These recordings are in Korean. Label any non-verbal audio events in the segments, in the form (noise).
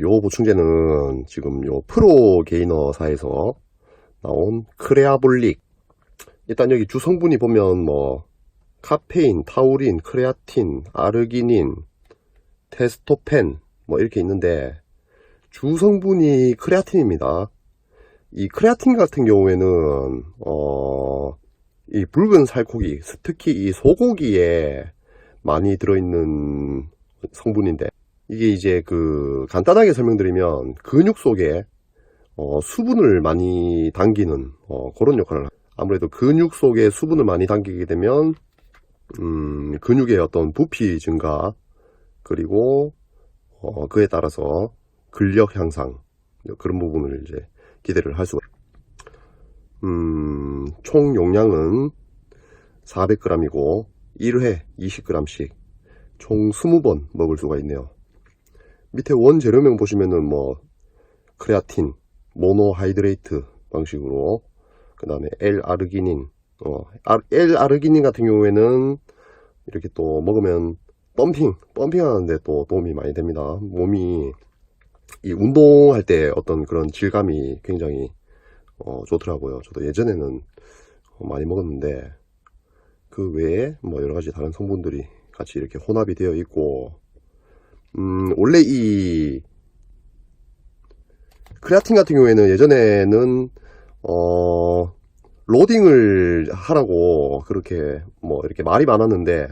요 보충제는 지금 요 프로 게이너사에서 나온 크레아볼릭. 일단 여기 주성분이 보면 뭐 카페인, 타우린, 크레아틴, 아르기닌, 테스토펜 뭐 이렇게 있는데 주성분이 크레아틴입니다. 이 크레아틴 같은 경우에는 어, 이 붉은 살코기, 특히 이 소고기에 많이 들어있는 성분인데 이게 이제 그 간단하게 설명드리면 근육 속에 어, 수분을 많이 당기는 어, 그런 역할을. 아무래도 근육 속에 수분을 많이 당기게 되면 음, 근육의 어떤 부피 증가 그리고 어, 그에 따라서 근력 향상 그런 부분을 이제 기대를 할 수가 음, 총 용량은 400g이고 1회 20g씩 총 20번 먹을 수가 있네요. 밑에 원재료명 보시면은 뭐 크레아틴, 모노하이드레이트 방식으로 그 다음에 L-아르기닌 어, L-아르기닌 같은 경우에는 이렇게 또 먹으면 펌핑, 펌핑 하는데 또 도움이 많이 됩니다. 몸이 이 운동할 때 어떤 그런 질감이 굉장히 어, 좋더라고요. 저도 예전에는 어, 많이 먹었는데 그 외에 뭐 여러 가지 다른 성분들이 같이 이렇게 혼합이 되어 있고 음, 원래 이 크레아틴 같은 경우에는 예전에는 어, 로딩을 하라고 그렇게 뭐 이렇게 말이 많았는데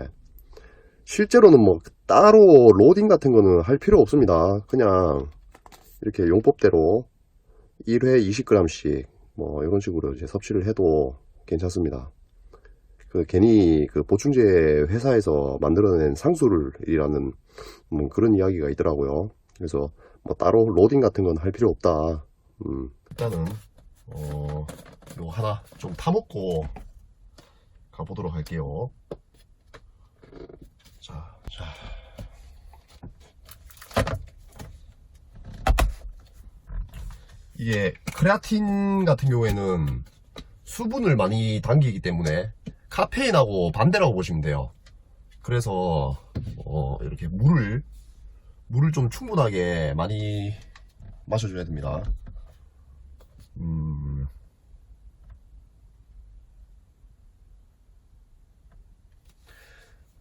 실제로는 뭐 따로 로딩 같은 거는 할 필요 없습니다. 그냥 이렇게 용법대로 1회 20g씩 뭐 이런 식으로 이제 섭취를 해도 괜찮습니다. 그 괜히 그 보충제 회사에서 만들어낸 상술이라는 뭐 그런 이야기가 있더라고요. 그래서 뭐 따로 로딩 같은 건 할 필요 없다. 음. 일단은 어, 요 하나 좀 타먹고 가보도록 할게요. 자, 자. 이게 크레아틴 같은 경우에는 수분을 많이 당기기 때문에 카페인하고 반대라고 보시면 돼요. 그래서 어, 이렇게 물을 물을 좀 충분하게 많이 마셔줘야 됩니다. 음,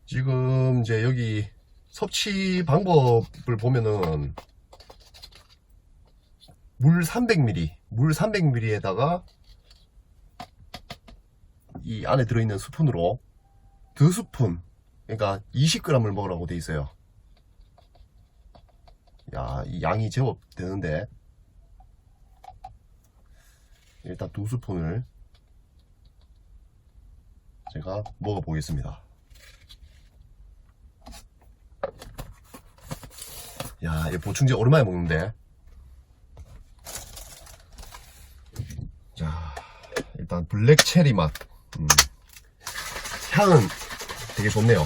지금 이제 여기 섭취 방법을 보면은 물 300ml, 물 300ml에다가 이 안에 들어있는 스푼으로 두 스푼, 그러니까 20g을 먹으라고 돼 있어요. 야, 이 양이 제법 되는데 일단 두 스푼을 제가 먹어보겠습니다. 야, 이 보충제 오랜만에 먹는데. 자, 일단 블랙 체리 맛. 음. 향은 되게 좋네요.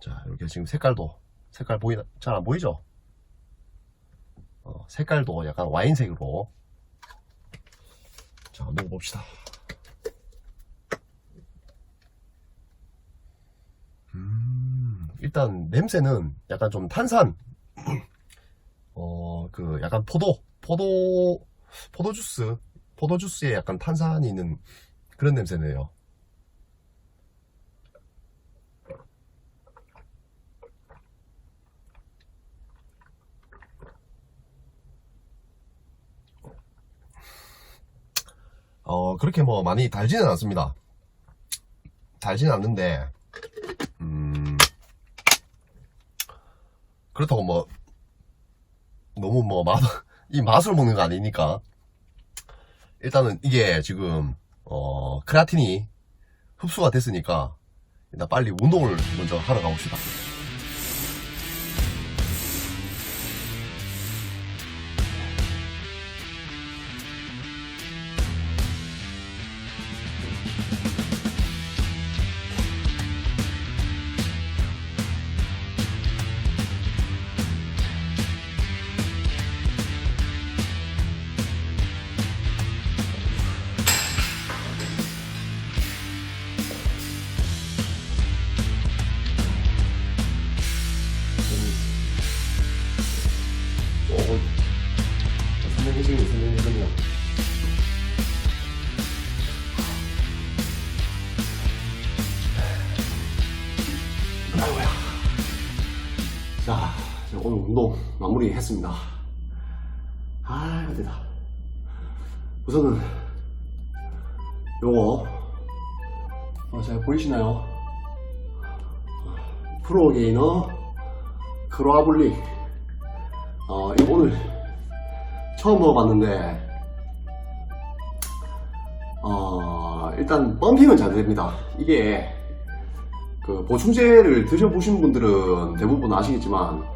자, 이렇게 지금 색깔도, 색깔 보이나, 잘 안 보이죠? 어, 색깔도 약간 와인색으로. 자, 먹어봅시다. 음, 일단 냄새는 약간 좀 탄산, (clears throat) 어, 그 약간 포도, 포도, 포도 주스, 포도 주스에 약간 탄산이 있는 그런 냄새네요. 어, 그렇게 뭐 많이 달지는 않습니다. 달지는 않는데, 음, 그렇다고 뭐, 너무 뭐, 맛, (laughs) 이 맛으로 먹는 거 아니니까. 일단은 이게 지금, 어, 크레아틴이 흡수가 됐으니까, 일단 빨리 운동을 먼저 하러 가봅시다. 오늘 운동 마무리 했습니다. 아, 이거 되다. 우선은, 요거, 어, 잘 보이시나요? 프로 게이너 크로아블리. 어, 이거 오늘 처음 먹어봤는데, 어, 일단 펌핑은 잘 됩니다. 이게 그 보충제를 드셔보신 분들은 대부분 아시겠지만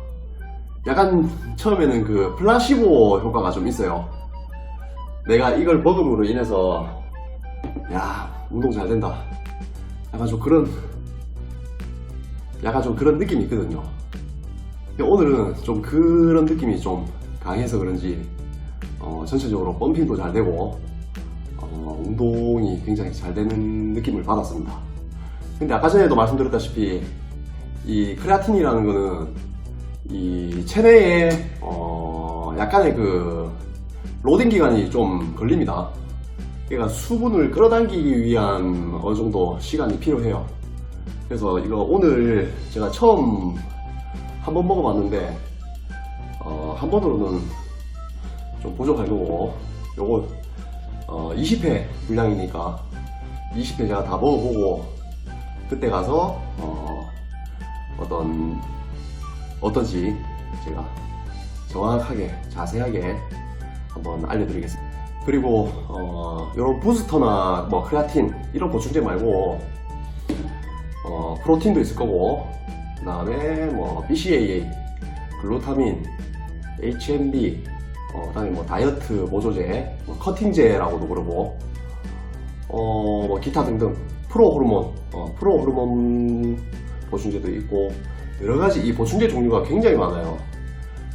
약간 처음에는 그 플라시보 효과가 좀 있어요. 내가 이걸 먹음으로 인해서 야 운동 잘 된다. 약간 좀 그런 약간 좀 그런 느낌이 있거든요. 오늘은 좀 그런 느낌이 좀 강해서 그런지 어, 전체적으로 펌핑도 잘 되고 어, 운동이 굉장히 잘 되는 느낌을 받았습니다. 근데 아까 전에도 말씀드렸다시피 이 크레아틴이라는 거는 이 체내에 어, 약간의 그 로딩 기간이 좀 걸립니다. 그러니까 수분을 끌어당기기 위한 어느 정도 시간이 필요해요. 그래서 이거 오늘 제가 처음 한 번 먹어봤는데 어, 한 번으로는 좀 부족할 거고 요거 어, 20회 분량이니까 20회 제가 다 먹어보고 그때 가서 어, 어떤 어떤지 제가 정확하게 자세하게 한번 알려드리겠습니다. 그리고 어, 이런 부스터나 뭐 크레아틴 이런 보충제 말고 어, 프로틴도 있을 거고 그 다음에 뭐 BCAA, 글루타민, HMB, 어, 그다음에 뭐 다이어트 보조제, 뭐 커팅제라고도 그러고 어, 뭐 기타 등등 프로 호르몬, 어, 프로 호르몬 보충제도 있고 여러 가지 이 보충제 종류가 굉장히 많아요.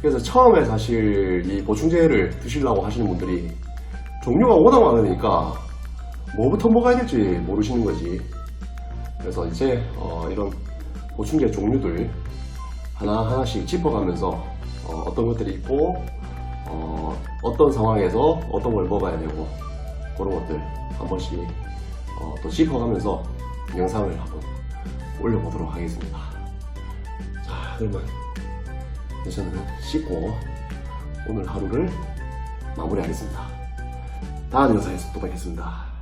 그래서 처음에 사실 이 보충제를 드시려고 하시는 분들이 종류가 워낙 많으니까 뭐부터 먹어야 될지 모르시는 거지. 그래서 이제 어, 이런 보충제 종류들 하나하나씩 짚어가면서 어, 떤 것들이 있고 어, 떤 상황에서 어떤 걸 먹어야 되고 그런 것들 한 번씩 어, 또 짚어가면서 영상을 한번 올려보도록 하겠습니다. 이제 저는 씻고 오늘 하루를 마무리하겠습니다. 다음 영상에서 또 뵙겠습니다.